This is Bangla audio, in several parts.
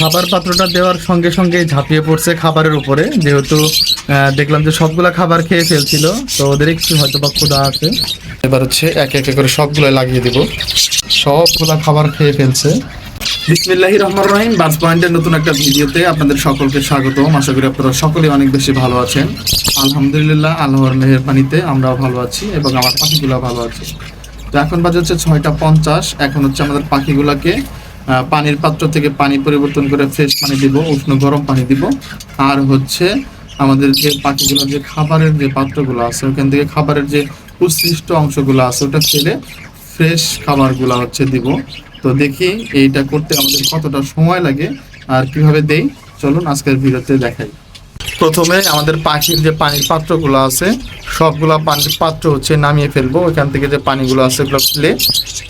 খাবার পাত্রটা দেওয়ার সঙ্গে সঙ্গে ঝাঁপিয়ে পড়ছে খাবারের উপরে। যেহেতু দেখলাম যে সবগুলা খাবার খেয়ে ফেলছিল, তো ওদের একটু হয়তো বা ক্ষুদা আছে। এবার হচ্ছে একে একে করে সবগুলো লাগিয়ে দিব। সবগুলা খাবার খেয়ে ফেলছে। বিসমিল্লাহি রহমান রহিম বাস পয়েন্টের নতুন একটা ভিডিওতে আপনাদের সকলকে স্বাগতম। আশা করি আপনারা সকলে অনেক বেশি ভালো আছেন। আলহামদুলিল্লাহ, আল্লাহর মেহেরবানিতে আমরাও ভালো আছি এবং আমার পাখিগুলো ভালো আছে। তো এখন বাজে হচ্ছে ছয়টা পঞ্চাশ। এখন হচ্ছে আমাদের পাখিগুলোকে পানির পাত্র থেকে পানি পরিবর্তন করে ফ্রেশ পানি দিব, উষ্ণ গরম পানি দিব। আর হচ্ছে আমাদের যে পাখিগুলো যে খাবারের যে পাত্রগুলো আছে, ওখান থেকে খাবারের যে উৎসৃষ্ট অংশগুলো আছে, ওটা ফেলে ফ্রেশ খাবারগুলো হচ্ছে দিব। তো দেখি এইটা করতে আমাদের কতটা সময় লাগে আর কীভাবে দেই। চলুন আজকের ভিডিওতে দেখাই। প্রথমে আমাদের পাখির যে পানির পাত্রগুলো আছে, সবগুলা পানির পাত্র হচ্ছে নামিয়ে ফেলব। ওইখান থেকে যে পানিগুলো আছে ওগুলো ফেলে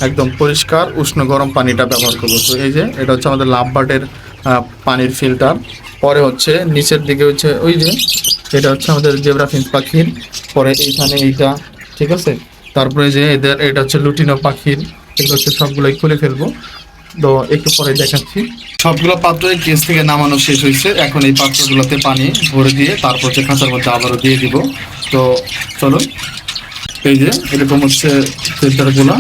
একদম পরিষ্কার উষ্ণ গরম পানিটা ব্যবহার করব। তো এই যে, এটা হচ্ছে আমাদের লাভবার্ডের পানির ফিল্টার। পরে হচ্ছে নিচের দিকে হচ্ছে ওই যে, এটা হচ্ছে আমাদের জেব্রাফিন পাখির। পরে এইখানে এইটা, ঠিক আছে? তারপরে যে এদের, এটা হচ্ছে লুটিনো পাখির। এগুলো হচ্ছে সবগুলোই খুলে ফেলব। তো একটু পরে দেখাচ্ছি। সবগুলো পাত্রই গ্যাস থেকে নামানো শেষ হয়েছে। এখন এই পাত্রগুলোতে পানি ভরে দিয়ে তারপর যে খাঁচার মধ্যে আবারও দিয়ে দিব। তো চলুন। এই যে এরকম হচ্ছে ফিল্টারগুলো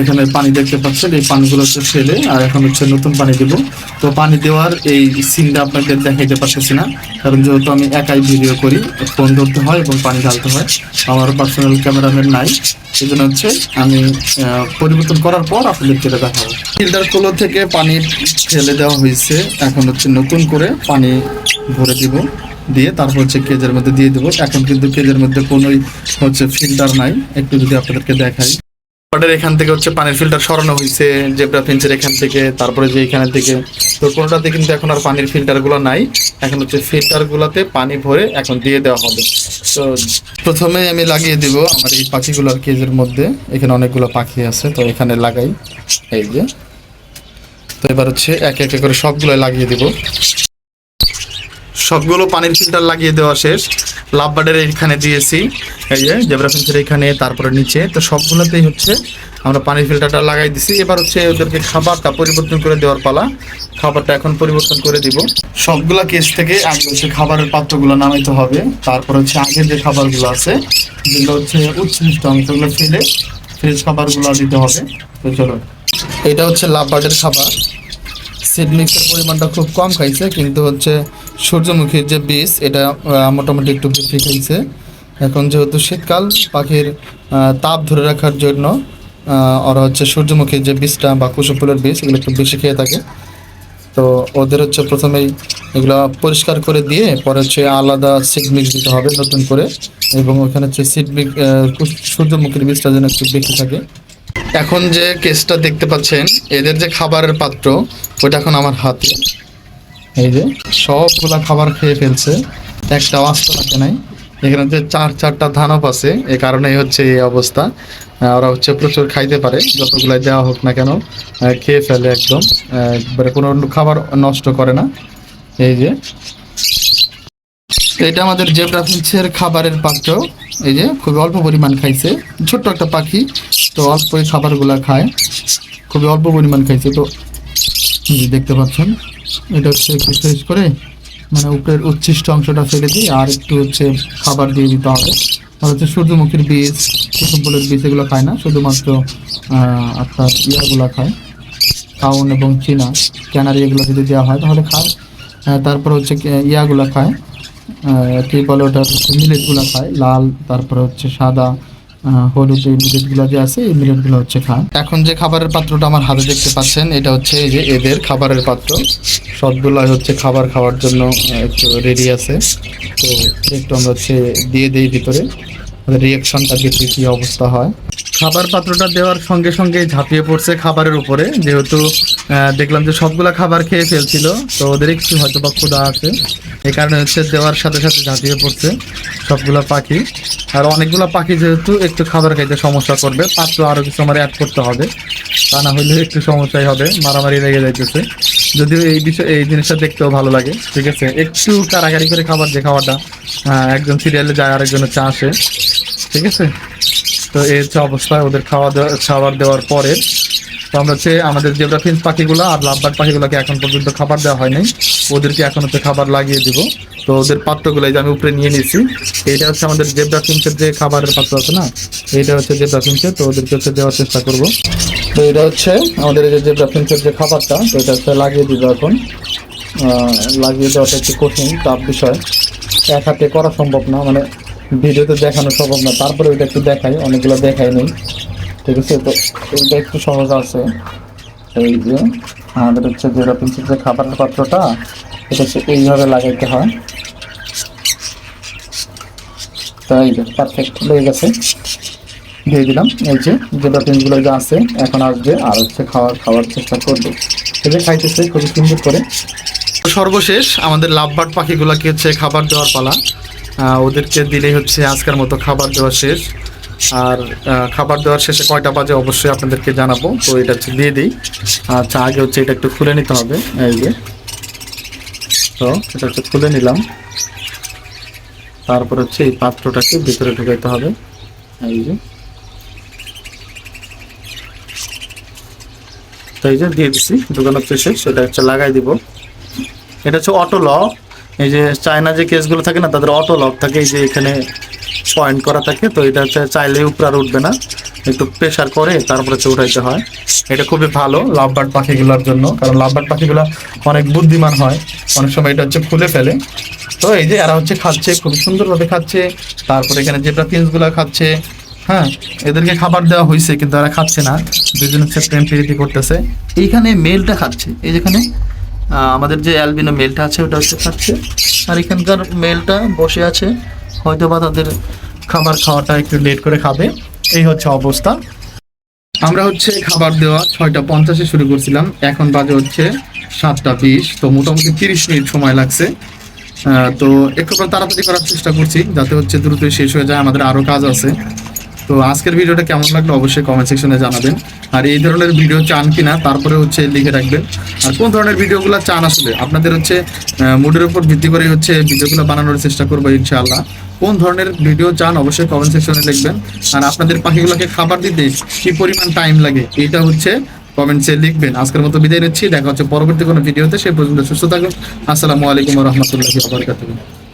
এখানে পানি দেখতে পাচ্ছেন, এই পানিগুলো হচ্ছে ফেলে, আর এখন হচ্ছে নতুন পানি দেব। তো পানি দেওয়ার এই সিনটা আপনাদের দেখাইতে পারতেছি না, কারণ যেহেতু আমি একাই ভিডিও করি, ফোন ধরতে হয় এবং পানি ঢালতে হয়, আমার পার্সোনাল ক্যামেরাম্যান নাই এই জন্য হচ্ছে আমি পরিবর্তন করার পর আপনাদেরকে দেখাবো। ফিল্টার কুলো থেকে পানি ফেলে দেওয়া হয়েছে, এখন হচ্ছে নতুন করে পানি ভরে দিব, দিয়ে তারপর হচ্ছে কেজের মধ্যে দিয়ে দেবো। এখন কিন্তু কেজের মধ্যে কোনোই হচ্ছে ফিল্টার নাই, একটু যদি আপনাদেরকে দেখাই। ওটার এখান থেকে হচ্ছে পানির ফিল্টার সরানো হয়েছে জেব্রা ফিন্সের এখান থেকে, তারপরে যে এখানে থেকে, তো কোনোটাতে কিন্তু এখন আর পানির ফিল্টারগুলো নাই। এখন হচ্ছে ফিল্টারগুলোতে পানি ভরে এখন দিয়ে দেওয়া হবে। তো প্রথমে আমি লাগিয়ে দিব আমার এই পাখিগুলোর কেজের মধ্যে। এখানে অনেকগুলো পাখি আছে, তো এখানে লাগাই। এই যে। তো এবার হচ্ছে একে একে করে সবগুলো লাগিয়ে দিব। সবগুলো পানির ফিল্টার লাগিয়ে দেওয়া শেষ। লাভবার্ডের এখানে দিয়েছি এই যে, জেব্রা ফিন্সের এখানে তারপরে নিচে। তো সবগুলোতেই হচ্ছে, আমরা পানির ফিল্টারটা লাগাই দিছি। এবার হচ্ছে ওদেরকে খাবারটা পরিবর্তন করে দেওয়ার পালা। খাবারটা এখন পরিবর্তন করে দিব। সবগুলা কেস থেকে আগে হচ্ছে খাবারের পাত্রগুলো নামাইতে হবে। তারপর হচ্ছে আগের যে খাবারগুলো আছে, যেগুলো হচ্ছে উচ্ছিষ্ট অংশগুলো ফেলে ফ্রেশ খাবারগুলো দিতে হবে। তো চলো। এটা হচ্ছে লাভবার্ডের খাবার। সিড মিক্সের পরিমাণটা খুব কম খাইছে, কিন্তু হচ্ছে সূর্যমুখীর যে বীজ, এটা মোটামুটি একটু বেশি খাইছে এখন যেহেতু শীতকাল, পাখির তাপ ধরে রাখার জন্য ওরা হচ্ছে সূর্যমুখীর যে বীজটা বা কুসুম ফুলের বীজ, এগুলো একটু বেশি খেয়ে থাকে। তো ওদের হচ্ছে প্রথমেই এগুলো পরিষ্কার করে দিয়ে, পরে হচ্ছে আলাদা সিড মিক্স দিতে হবে নতুন করে, এবং ওখানে হচ্ছে সিড সূর্যমুখীর বীজটা যেন একটু বেশি থাকে। এখন যে কেসটা দেখতে পাচ্ছেন, এদের যে খাবারের পাত্র ওটা এখন আমার হাতে। এই যে সবগুলা খাবার খেয়ে ফেলছে, একটা আস্ত রাখে নাই। এখানে যে চার চারটা ধানপ আছে, এ কারণেই হচ্ছে এই অবস্থা। ওরা হচ্ছে প্রচুর খাইতে পারে, যতগুলাই দেওয়া হোক না কেন খেয়ে ফেলে একদম। একবারে কোনো খাবার নষ্ট করে না। এই যে এটা আমাদের জেব্রা ফিন্সের খাবারের পাত্র। এই যে খুবই অল্প পরিমাণ খাইছে, ছোট্ট একটা পাখি, তো অল্পই খাবারগুলো খায়। খুবই অল্প পরিমাণ খাইছে, তো দেখতে পাচ্ছেন এটা হচ্ছে একটু ফ্রেশ করে মানে উপরের উচ্ছিষ্ট অংশটা ফেলে দিই আর একটু হচ্ছে খাবার দিয়ে দিতে হবে। আর হচ্ছে সূর্যমুখীর বীজ কুসুম্বলের বীজ এগুলো খায় না, শুধুমাত্র আপনার ইয়াগুলো খায়। কাউন এবং চীনা, ক্যানারি এগুলো যদি দেওয়া হয় তাহলে খায়। তারপর হচ্ছে ইয়াগুলো খায়। কি বলে ওটা, মিলেটগুলো খায়, লাল, তারপরে হচ্ছে সাদা হলুদ যে মিলেটগুলো যে আছে, এই মিলেটগুলো হচ্ছে খায় এখন যে খাবারের পাত্রটা আমার হাতে দেখতে পাচ্ছেন, এটা হচ্ছে এই যে এদের খাবারের পাত্র। সবগুলো হচ্ছে খাবার খাওয়ার জন্য একটু রেডি আছে। তো একটু আমরা হচ্ছে দিয়ে দিই ভিতরে। রিয়াকশনটা দেখি কী অবস্থা হয়। খাবার পাত্রটা দেওয়ার সঙ্গে সঙ্গে ঝাঁপিয়ে পড়ছে খাবারের উপরে। যেহেতু দেখলাম যে সবগুলা খাবার খেয়ে ফেলছিল, তো ওদের একটু হয়তো বা ক্ষুদা আছে। এই কারণে হচ্ছে দেওয়ার সাথে সাথে ঝাঁপিয়ে পড়ছে সবগুলা পাখি। আর অনেকগুলো পাখি যেহেতু একটু খাবার খাইতে সমস্যা করবে, পাত্র আরও কিছু আমার অ্যাড করতে হবে। তা না হলে একটু সমস্যাই হবে, মারামারি লেগে যাইতেছে। যদিও এই বিষয়, এই জিনিসটা দেখতেও ভালো লাগে, ঠিক আছে? একটু কারাগারি করে খাবার যে খাওয়াটা একজন সিরিয়ালে যায় আরেকজন হচ্ছে আসে, ঠিক আছে? তো এই হচ্ছে অবস্থা, ওদের খাওয়া দাওয়া, খাবার দেওয়ার পরে তো আমরা হচ্ছে আমাদের জেব্রা ফিন্স পাখিগুলো আর লাভবার্ড পাখিগুলোকে এখন পর্যন্ত খাবার দেওয়া হয়নি ওদেরকে এখন হচ্ছে খাবার লাগিয়ে দিব। তো ওদের পাত্রগুলো যে আমি উপরে নিয়ে নিয়েছি। এটা হচ্ছে আমাদের জেব্রা ফিন্সের যে খাবারের পাত্র আছে না এটা হচ্ছে জেব্রা ফিন্সের তো ওদেরকে হচ্ছে দেওয়ার চেষ্টা করব। তো এটা হচ্ছে আমাদের এই যে জেব্রা ফিন্সের যে খাবারটা, তো এটা হচ্ছে লাগিয়ে দিব এখন। লাগিয়ে দেওয়াটা একটু কঠিন চাপ বিষয়। এক হাতে করা সম্ভব না মানে ভিডিওতে দেখানো সম্ভব না, তারপরে ওইটা একটু দেখাই, অনেকগুলো দেখাই নেই। ঠিক আছে, তো এইটা একটু সহজ আছে। এই যে, আমাদের হচ্ছে জেরা পেন্সিল যে খাবারের পাত্রটা, এটা হচ্ছে এইভাবে লাগাইতে হয়। তাই যে পারফেক্ট হয়ে গেছে। দিয়ে দিলাম, এই যে জেব্রা পেন্সগুলো যা আছে, এখন আসবে আর হচ্ছে খাওয়ার খাওয়ার চেষ্টা করবে। এই যে খাইতেছে, খুবই সুন্দর করে। সর্বশেষ আমাদের লাভবার্ড পাখিগুলোকে হচ্ছে খাবার দেওয়ার পালা। ওদেরকে দিলেই হচ্ছে আজকের মতো খাবার দেওয়া শেষ। আর খাবার দেওয়ার শেষে কয়টা বাজে অবশ্যই আপনাদেরকে জানাব। তো এটা হচ্ছে দিয়ে দিই। আচ্ছা আগে হচ্ছে এটা একটু খুলে নিতে হবে। এই যে। তো, এটা হচ্ছে খুলে নিলাম। তারপর হচ্ছে এই পাত্রটাকে ভিতরে ঢুকাইতে হবে। এই যে। তো এই যে দিয়ে দিচ্ছি ঢুকানোর শেষে। সেটা হচ্ছে লাগাই দিব। এটা হচ্ছে অটো লক এই যে চায়না যে কেসগুলো থাকে না, তাদের অটো লক থাকে, এই যে এখানে পয়েন্ট করা থাকে, তো এটা হচ্ছে চাইলে উপরে আর উঠবে না। একটু প্রেশার করে তারপরে হচ্ছে উঠাইতে হয়। এটা খুবই ভালো লাভবার্ড পাখিগুলোর জন্য, কারণ লাভবার্ড পাখিগুলো অনেক বুদ্ধিমান হয়। অনেক সময় এটা হচ্ছে খুলে ফেলে। তো এই যে এরা হচ্ছে খাচ্ছে, খুব সুন্দরভাবে খাচ্ছে। তারপরে এখানে যেটা পিন্সগুলো খাচ্ছে হ্যাঁ এদেরকে খাবার দেওয়া হয়েছে কিন্তু এরা খাচ্ছে না। দুজন হচ্ছে প্রেম করতেছে। এইখানে মেলটা খাচ্ছে। এই যেখানে আমাদের যে অ্যালবিনো মেলটা আছে, ওটা হচ্ছে খাচ্ছে আর এখানকার মেলটা বসে আছে হয়তো বা তাদের খাবার খাওয়াটা একটু লেট করে খাবে। এই হচ্ছে অবস্থা। আমরা হচ্ছে খাবার দেওয়া ছয়টা পঞ্চাশে শুরু করছিলাম, এখন বাজে হচ্ছে সাতটা বিশ, তো মোটামুটি তিরিশ মিনিট সময় লাগছে। তো একটু তাড়াতাড়ি করার চেষ্টা করছি, যাতে হচ্ছে দ্রুত শেষ হয়ে যায়, আমাদের আরও কাজ আছে। তো আজকের ভিডিওটা কেমন লাগল অবশ্যই কমেন্ট সেকশনে জানাবেন। আর এই ধরনের ভিডিও চান কিনা, তারপরে হচ্ছে লিখে রাখবেন। আর কোন ধরনের ভিডিওগুলো চান আসলে? আপনাদের হচ্ছে মুডের উপর ভিত্তি করে হচ্ছে ভিডিওগুলো বানানোর চেষ্টা করব ইনশাআল্লাহ। কোন ধরনের ভিডিও চান অবশ্যই কমেন্ট সেকশনে লিখবেন। আর আপনাদের পাখিগুলোকে খাবার দিতে কি পরিমাণ টাইম লাগে, এটা হচ্ছে কমেন্টসে লিখবেন। আজকের মতো বিদায় নিচ্ছি, দেখা হচ্ছে পরবর্তী কোনো ভিডিওতে সে পর্যন্ত সুস্থ থাকুন। আসসালামু আলাইকুম রহমতুল্লাহি